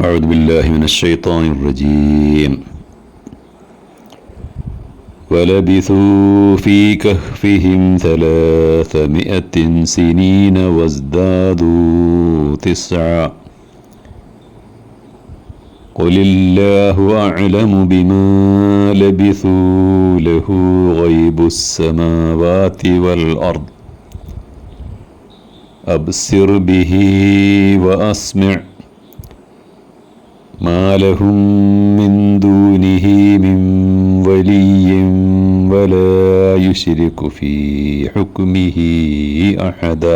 أعوذ بالله من الشيطان الرجيم. ولبثوا في كهفهم ثلاثمائة سنين وازدادوا تسعا. قل الله أعلم بما لبثوا له غيب السماوات والأرض. أبصر به وأسمع. ലഹും മിൻ ദൂനിഹി മിൻ വലിയും വലാ യുശ്രികു ഫീ ഹുക്മിഹി അഹദ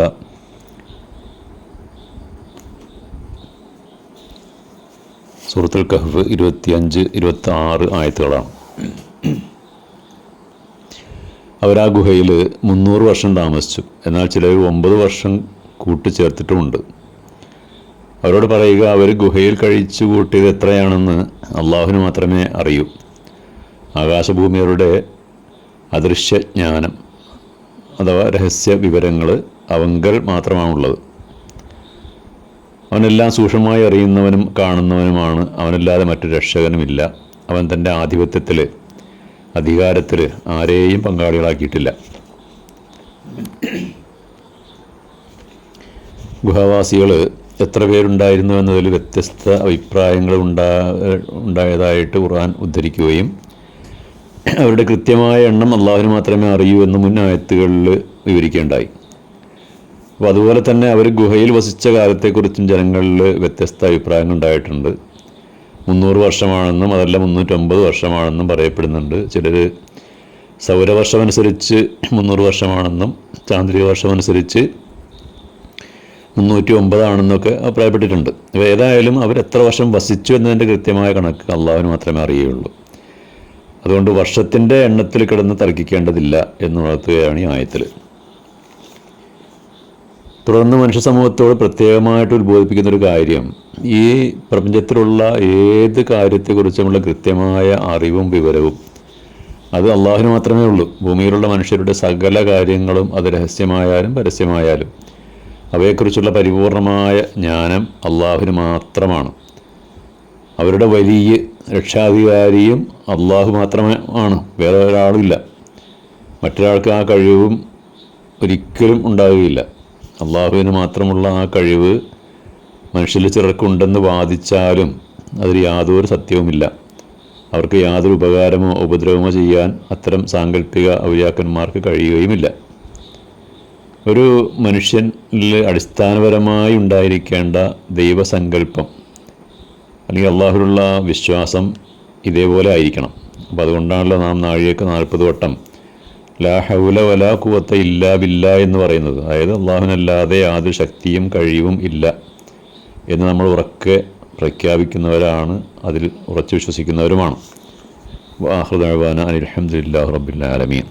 സൂറത്തുൽ കഹ്ഫ് ഇരുപത്തിയഞ്ച് ഇരുപത്തി ആറ് ആയത്തുകളാണ് അവരാ ഗുഹയിൽ മുന്നൂറ് വർഷം താമസിച്ചു. എന്നാൽ ചിലവ് ഒമ്പത് വർഷം കൂട്ടിച്ചേർത്തിട്ടുമുണ്ട്. അവരോട് പറയുക അവർ ഗുഹയിൽ കഴിച്ചു കൂട്ടിയത് എത്രയാണെന്ന് അള്ളാഹുവിന് മാത്രമേ അറിയൂ. ആകാശഭൂമിയരുടെ അദൃശ്യജ്ഞാനം അഥവാ രഹസ്യ വിവരങ്ങൾ അവങ്കൽ മാത്രമാണുള്ളത്. അവനെല്ലാം സൂക്ഷ്മമായി അറിയുന്നവനും കാണുന്നവനുമാണ്. അവനല്ലാതെ മറ്റു രക്ഷകനുമില്ല. അവൻ തന്റെ ആധിപത്യത്തിൽ അധികാരത്തിൽ ആരെയും പങ്കാളികളാക്കിയിട്ടില്ല. ഗുഹാവാസികൾ എത്ര പേരുണ്ടായിരുന്നു എന്നതിൽ വ്യത്യസ്ത അഭിപ്രായങ്ങൾ ഉണ്ടാ ഉണ്ടായതായിട്ട് ഖുർആൻ ഉദ്ധരിക്കുകയും അവരുടെ കൃത്യമായ എണ്ണം അള്ളാഹുവിന് മാത്രമേ അറിയൂ എന്ന് മുൻ ആയത്തുകളിൽ അപ്പോൾ അതുപോലെ തന്നെ അവർ ഗുഹയിൽ വസിച്ച കാലത്തെക്കുറിച്ചും ജനങ്ങളിൽ വ്യത്യസ്ത അഭിപ്രായങ്ങൾ ഉണ്ടായിട്ടുണ്ട്. മുന്നൂറ് വർഷമാണെന്നും അതല്ല മുന്നൂറ്റമ്പത് വർഷമാണെന്നും പറയപ്പെടുന്നുണ്ട്. ചിലർ സൗരവർഷമനുസരിച്ച് മുന്നൂറ് വർഷമാണെന്നും ചാന്ദ്രിക വർഷമനുസരിച്ച് മുന്നൂറ്റി ഒമ്പതാണെന്നൊക്കെ അഭിപ്രായപ്പെട്ടിട്ടുണ്ട് ഏതായാലും അവർ എത്ര വർഷം വസിച്ചു എന്നതിന്റെ കൃത്യമായ കണക്ക് അള്ളാഹുവിന് മാത്രമേ അറിയുള്ളൂ. അതുകൊണ്ട് വർഷത്തിന്റെ എണ്ണത്തിൽ കിടന്ന് തർക്കിക്കേണ്ടതില്ല എന്ന് വളർത്തുകയാണ് ഈ ആയത്തിൽ. തുടർന്ന് മനുഷ്യ സമൂഹത്തോട് പ്രത്യേകമായിട്ട് ഉത്ബോധിപ്പിക്കുന്ന ഒരു കാര്യം ഈ പ്രപഞ്ചത്തിലുള്ള ഏത് കാര്യത്തെക്കുറിച്ചുമുള്ള കൃത്യമായ അറിവും വിവരവും അത് അള്ളാഹുവിന് മാത്രമേ ഉള്ളൂ. ഭൂമിയിലുള്ള മനുഷ്യരുടെ സകല കാര്യങ്ങളും അത് രഹസ്യമായാലും പരസ്യമായാലും അവയെക്കുറിച്ചുള്ള പരിപൂർണമായ ജ്ഞാനം അള്ളാഹുവിന് മാത്രമാണ്. അവരുടെ വലിയ രക്ഷാധികാരിയും അള്ളാഹു മാത്രമാണ് വേറെ ഒരാളുമില്ല. മറ്റൊരാൾക്ക് ആ കഴിവും ഒരിക്കലും ഉണ്ടാവുകയില്ല. അള്ളാഹുവിന് മാത്രമുള്ള ആ കഴിവ് മനുഷ്യരിൽ ചിലർക്കുണ്ടെന്ന് വാദിച്ചാലും അതിൽ യാതൊരു സത്യവുമില്ല. അവർക്ക് യാതൊരു ഉപകാരമോ ഉപദ്രവമോ ചെയ്യാൻ അത്തരം സാങ്കല്പിക ഔലിയാക്കന്മാർക്ക് കഴിയുകയുമില്ല. ഒരു മനുഷ്യനിൽ അടിസ്ഥാനപരമായി ഉണ്ടായിരിക്കേണ്ട ദൈവസങ്കല്പം അല്ലെങ്കിൽ അള്ളാഹുലുള്ള വിശ്വാസം ഇതേപോലെ ആയിരിക്കണം. അപ്പോൾ അതുകൊണ്ടാണല്ലോ നാം നാഴികക്ക് നാൽപ്പത് വട്ടം ലാ ഹൗല വലാ കുവത്ത ഇല്ലാ ബില്ല എന്ന് പറയുന്നത്. അതായത് അള്ളാഹുനല്ലാതെ യാതൊരു ശക്തിയും കഴിവും ഇല്ല എന്ന് നമ്മൾ ഉറക്കെ പ്രഖ്യാപിക്കുന്നവരാണ് അതിൽ ഉറച്ചു വിശ്വസിക്കുന്നവരുമാണ്. വാഹൃദാന അലഹമുല്ലാ റബ്ബുല്ലാലമീൻ